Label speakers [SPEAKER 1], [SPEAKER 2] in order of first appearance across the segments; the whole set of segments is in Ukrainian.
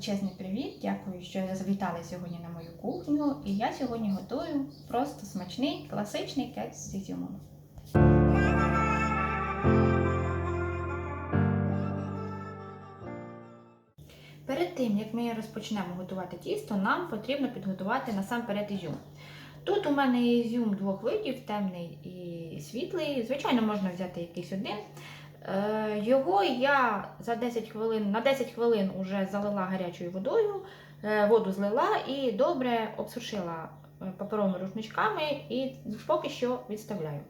[SPEAKER 1] величезний привіт! Дякую, що завітали сьогодні на мою кухню. І я сьогодні готую просто смачний класичний кекс з ізюмом. Перед тим, як ми розпочнемо готувати тісто, нам потрібно підготувати насамперед ізюм. Тут у мене ізюм двох видів, темний і світлий. Звичайно, можна взяти якийсь один. Е, Його я за 10 хвилин, на 10 хвилин вже залила гарячою водою, е, воду злила і добре обсушила е, паперовими рушничками і поки що відставляю.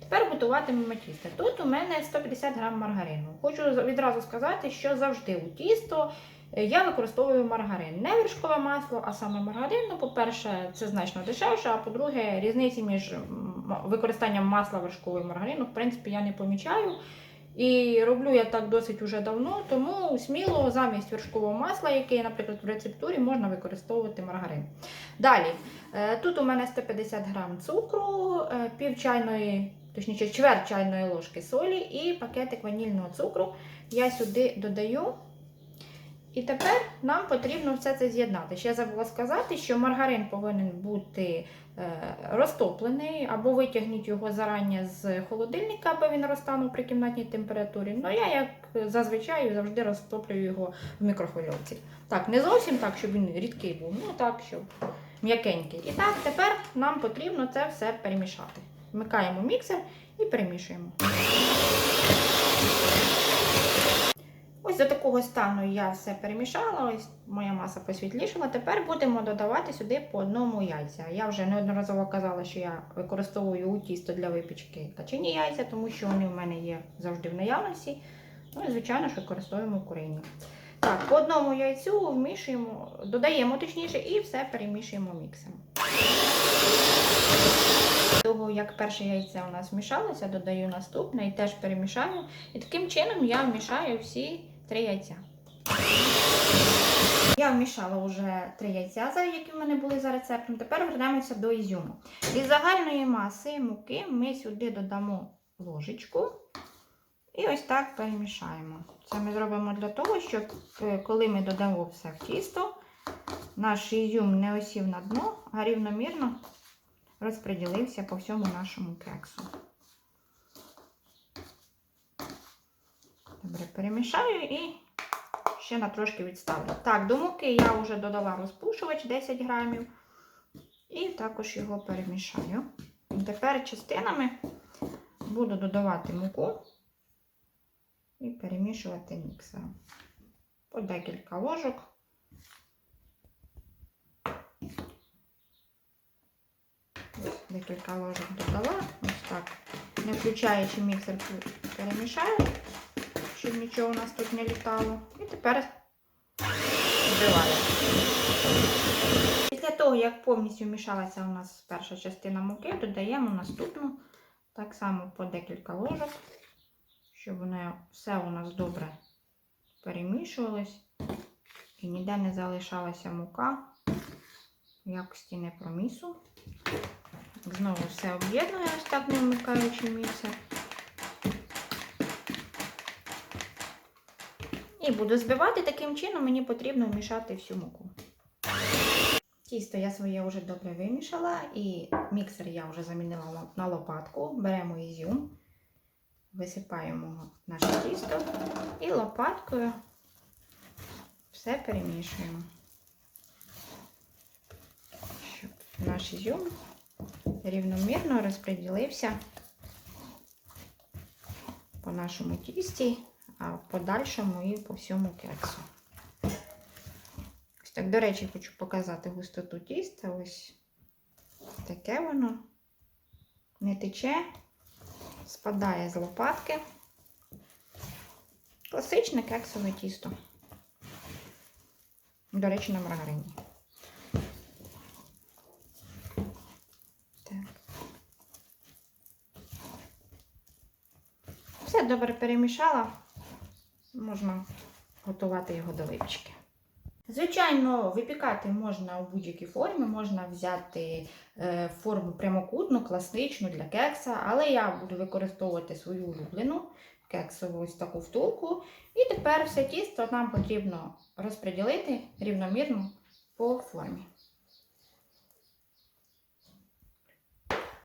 [SPEAKER 1] Тепер готуватимемо тісто. Тут у мене 150 г маргарину. Хочу відразу сказати, що завжди у тісто я використовую маргарин. Не вершкове масло, а саме маргарин. Ну, по-перше, це значно дешевше, а по-друге, різниці між використанням масла вершкового і маргарину, в принципі, я не помічаю. І роблю я так досить уже давно, тому сміло замість вершкового масла, яке, наприклад, в рецептурі, можна використовувати маргарин. Далі, е, тут у мене 150 грам цукру, е, пів чайної, точніше, чверть чайної ложки солі і пакетик ванільного цукру. Я сюди додаю. І тепер нам потрібно все це з'єднати. Ще забула сказати, що маргарин повинен бути е, розтоплений, або витягніть його зарані з холодильника, аби він розтанув при кімнатній температурі. Ну я, як зазвичай, завжди розтоплюю його в мікрохвильовці. Так, не зовсім так, щоб він рідкий був, ну так, щоб м'якенький. І так, тепер нам потрібно це все перемішати. Вмикаємо міксер і перемішуємо. Ось до такого стану я все перемішала, ось моя маса посвітлішала. Тепер будемо додавати сюди по одному яйця. Я вже неодноразово казала, що я використовую у тісто для випічки качині яйця, тому що вони в мене є завжди в наявності. Ну і, звичайно ж, використовуємо куріння. Так, по одному яйцю вмішуємо, додаємо точніше і все перемішуємо міксом. Того, як перше яйце у нас вмішалося, додаю наступне і теж перемішаю. І таким чином я вмішаю всі три яйця. Я вмішала вже три яйця, які в мене були за рецептом. Тепер вернемося до ізюму. Із загальної маси муки ми сюди додамо ложечку і ось так перемішаємо. Це ми зробимо для того, щоб е, коли ми додамо все в тісто, наш ізюм не осів на дно, а рівномірно розподілився по всьому нашому кексу. Добре, перемішаю і ще на трошки відставлю. Так, до муки я вже додала розпушувач 10 грамів. І також його перемішаю. Тепер частинами буду додавати муку і перемішувати міксером. По декілька ложок. Декілька ложок додала. Ось так. Не включаючи міксер, перемішаю, щоб нічого у нас тут не літало. І тепер збиваю. Після того, як повністю вмішалася у нас перша частина муки, додаємо наступну так само по декілька ложок, щоб воно все у нас добре перемішувалось і ніде не залишалася мука в якості не промісу. Знову все об'єдную, ось так не вмикаючи місце. І буду збивати таким чином, мені потрібно вмішати всю муку. Тісто я своє вже добре вимішала, і міксер я вже замінила на лопатку. Беремо ізюм, висипаємо наше тісто і лопаткою все перемішуємо. Щоб наш ізюм рівномірно розподілився по нашому тісті, в подальшому і по всьому кексу. Ось так, до речі, хочу показати густоту тіста. Ось таке воно не тече, спадає з лопатки. Класичне кексове тісто. До речі, на маргарині. Так. Все добре перемішала. Можна готувати його до випічки. Звичайно, випікати можна у будь-якій формі, можна взяти е, форму прямокутну, класичну для кекса, але я буду використовувати свою улюблену кексову ось таку втулку. І тепер все тісто нам потрібно розподілити рівномірно по формі.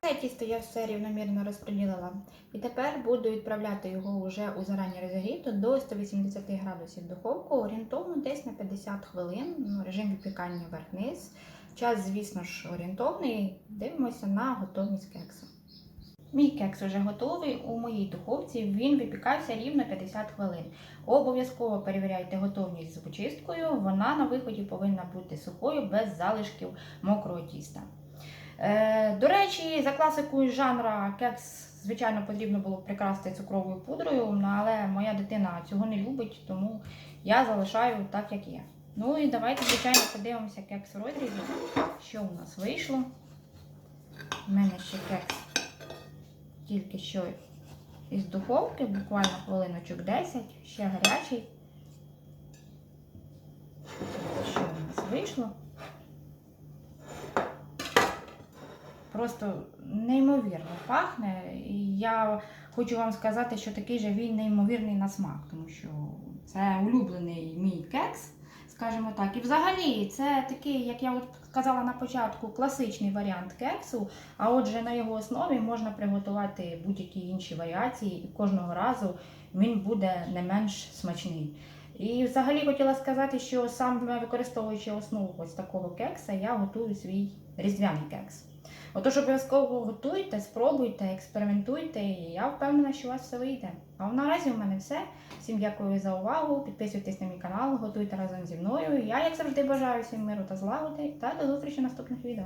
[SPEAKER 1] Це тісто я все рівномірно розподілила. І тепер буду відправляти його вже у зарані розігріту до 180 градусів духовку, орієнтовно десь на 50 хвилин, ну, режим випікання вверх-вниз. Час, звісно ж, орієнтовний. Дивимося на готовність кексу. Мій кекс вже готовий у моїй духовці. Він випікався рівно 50 хвилин. Обов'язково перевіряйте готовність з очисткою. Вона на виході повинна бути сухою без залишків мокрого тіста. Е, до речі, за класикою жанра кекс, звичайно, потрібно було прикрасти цукровою пудрою, але моя дитина цього не любить, тому я залишаю так, як є. Ну і давайте, звичайно, подивимося кекс в розрізі, що у нас вийшло. У мене ще кекс тільки що із духовки, буквально хвилиночок 10, ще гарячий. Що у нас вийшло? Просто неймовірно пахне. І я хочу вам сказати, що такий же він неймовірний на смак, тому що це улюблений мій кекс, скажімо так. І взагалі це такий, як я от сказала на початку, класичний варіант кексу. А отже, на його основі можна приготувати будь-які інші варіації, і кожного разу він буде не менш смачний. І взагалі хотіла сказати, що саме використовуючи основу ось такого кекса, я готую свій різдвяний кекс. Отож, обов'язково готуйте, спробуйте, експериментуйте, і я впевнена, що у вас все вийде. А наразі у мене все. Всім дякую за увагу. Підписуйтесь на мій канал, готуйте разом зі мною. Я, як завжди, бажаю всім миру та злагоди та до зустрічі в наступних відео.